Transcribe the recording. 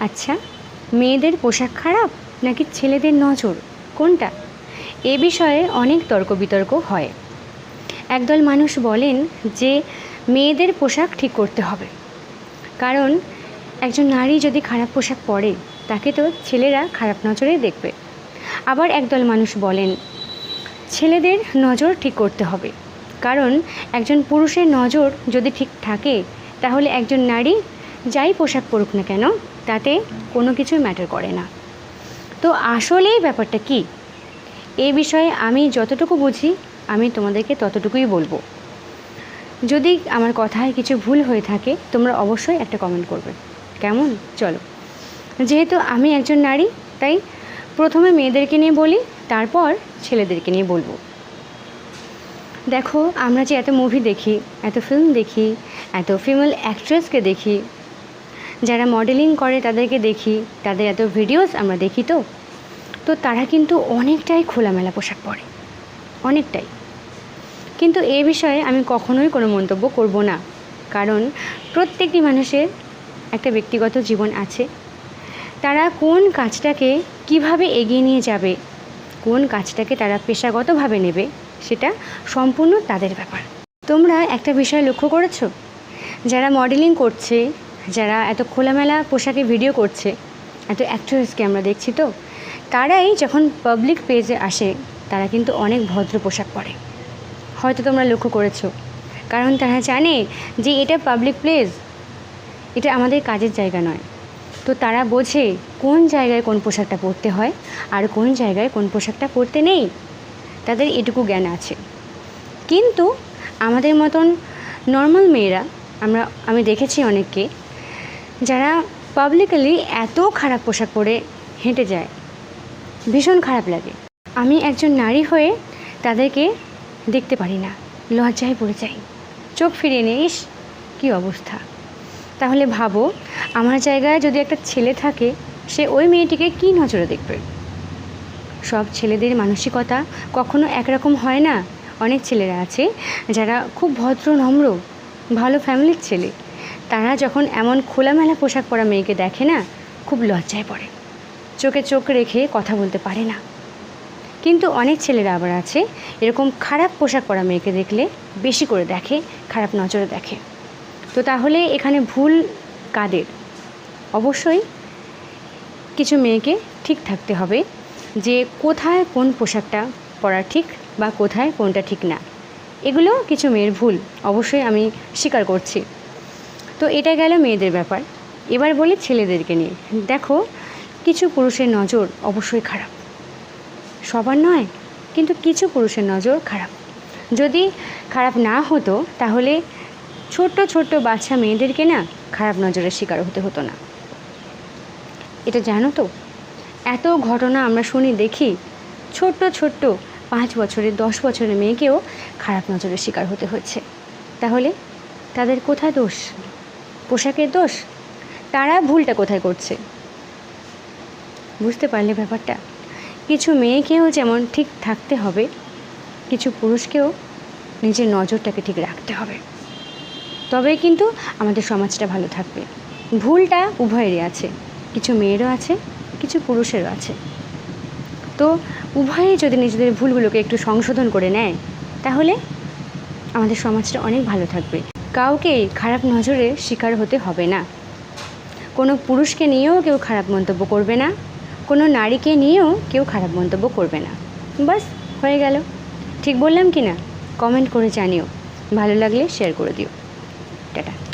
আচ্ছা মেয়েদের পোশাক খারাপ নাকি ছেলেদের নজর? কোনটা? এ বিষয়ে অনেক তর্ক বিতর্ক হয়। একদল মানুষ বলেন যে, মেয়েদের পোশাক ঠিক করতে হবে। কারণ, একজন নারী যদি খারাপ পোশাক পরে, তাকে তো ছেলেরা খারাপ নজরে দেখবে। আবার একদল মানুষ বলেন, ছেলেদের নজর ঠিক করতে হবে। কারণ, একজন পুরুষের নজর যদি ঠিক থাকে, তাহলে একজন নারী যাই পোশাক পরুক না কেন তাতে কোনো কিছুই ম্যাটার করে না। তো আসলেই ব্যাপারটা কি? এ বিষয়ে আমি যতটুকু বুঝি, আমি তোমাদেরকে ততটুকুই বলব। যদি আমার কথায় কিছু ভুল হয়ে থাকে, তোমরা অবশ্যই একটা কমেন্ট করবে। কেমন? চলো। যেহেতু আমি একজন নারী, তাই প্রথমে মেয়েদেরকে নিয়ে বলি, তারপর ছেলেদেরকে নিয়ে বলব। দেখো, আমরা যে এত মুভি দেখি, এত ফিল্ম দেখি, এত ফিমেল অ্যাক্ট্রেসকে দেখি যারা মডেলিং করে তাদেরকে দেখি, তাদের এত ভিডিওস আমরা দেখি তো। তো তারা কিন্তু অনেকটাই খোলামেলা পোশাক পরে। অনেকটাই। কিন্তু এ বিষয়ে আমি কখনোই কোনো মন্তব্য করব না। কারণ প্রত্যেকটি মানুষের একটা ব্যক্তিগত জীবন আছে। তারা কোন কাজটাকে কীভাবে এগিয়ে নিয়ে যাবে, কোন কাজটাকে তারা পেশাগতভাবে নেবে, সেটা সম্পূর্ণ তাদের ব্যাপার। তোমরা একটা বিষয় লক্ষ্য করেছ? যারা মডেলিং করছে যারা এত খোলামেলা পোশাকে ভিডিও করছে, এত অ্যাক্ট্রেসকে আমরা দেখছি তো, তারাই যখন পাবলিক পেজে আসে, তারা কিন্তু অনেক ভদ্র পোশাক পরে। হয়তো তোমরা লক্ষ্য করেছ। কারণ তারা জানে যে এটা পাবলিক প্লেস এটা আমাদের কাজের জায়গা নয়। তো তারা বোঝে কোন জায়গায় কোন পোশাকটা পরতে হয় আর কোন জায়গায় কোন পোশাকটা পরতে নেই। তাদের এটুকু জ্ঞান আছে। কিন্তু আমাদের মতন নর্মাল মেয়েরা, আমরা, আমি দেখেছি অনেককে যারা পাবলিকালি এত খারাপ পোশাক পরে হেঁটে যায়, ভীষণ খারাপ লাগে। আমি একজন নারী হয়ে তাদেরকে দেখতে পারি না, লজ্জায় পড়ে যাই। চোখ ফিরিয়ে নিস কী অবস্থা। তাহলে ভাবো, আমার জায়গায় যদি একটা ছেলে থাকে, সে ওই মেয়েটিকে কী নজরে দেখবে? সব ছেলেদের মানসিকতা কখনো একরকম হয় না। অনেক ছেলেরা আছে যারা খুব ভদ্র, নম্র, ভালো ফ্যামিলির ছেলে। তারা যখন এমন খোলামেলা পোশাক পরা মেয়েকে দেখে না, খুব লজ্জায় পড়ে। চোখে চোখ রেখে কথা বলতে পারে না। কিন্তু অনেক ছেলেরা আবার আছে, এরকম খারাপ পোশাক পরা মেয়েকে দেখলে বেশি করে দেখে, খারাপ নজরে দেখে। তো তাহলে এখানে ভুল কাদের? অবশ্যই কিছু মেয়েকে ঠিক থাকতে হবে যে কোথায় কোন পোশাকটা পরা ঠিক বা কোথায় কোনটা ঠিক না। এগুলো কিছু মেয়ের ভুল, অবশ্যই আমি স্বীকার করছি। তো এটা গেল মেয়েদের ব্যাপার। এবার বলি ছেলেদেরকে নিয়ে। দেখো, কিছু পুরুষের নজর অবশ্যই খারাপ। সবার নয়, কিন্তু কিছু পুরুষের নজর খারাপ। যদি খারাপ না হতো, তাহলে ছোট্ট ছোট্ট বাচ্চা মেয়েদেরকে না খারাপ নজরের শিকার হতে হতো না। এটা জানো তো? এত ঘটনা আমরা শুনি দেখি, ছোট্ট ছোট্ট পাঁচ বছরের, দশ বছরের মেয়েকেও খারাপ নজরের শিকার হতে হচ্ছে। তাহলে তাদের কোথায় দোষ? পোশাকের দোষ? তারা ভুলটা কোথায় করছে? বুঝতে পারলে ব্যাপারটা। কিছু মেয়েকেও যেমন ঠিক থাকতে হবে, কিছু পুরুষকেও নিজের নজরটাকে ঠিক রাখতে হবে। তবে কিন্তু আমাদের সমাজটা ভালো থাকবে। ভুলটা উভয়েরই আছে। কিছু মেয়েরও আছে, কিছু পুরুষেরও আছে। তো উভয়েই যদি নিজেদের ভুলগুলোকে একটু সংশোধন করে নেয়, তাহলে আমাদের সমাজটা অনেক ভালো থাকবে। কাউকেই খারাপ নজরে শিকার হতে হবে না। কোনো পুরুষকে নিয়েও কেউ খারাপ মন্তব্য করবে না। কোনো নারীকে নিয়েও কেউ খারাপ মন্তব্য করবে না। বাস, হয়ে গেল। ঠিক বললাম কি না? কমেন্ট করে জানিও। ভালো লাগলে শেয়ার করে দিও। টাটা।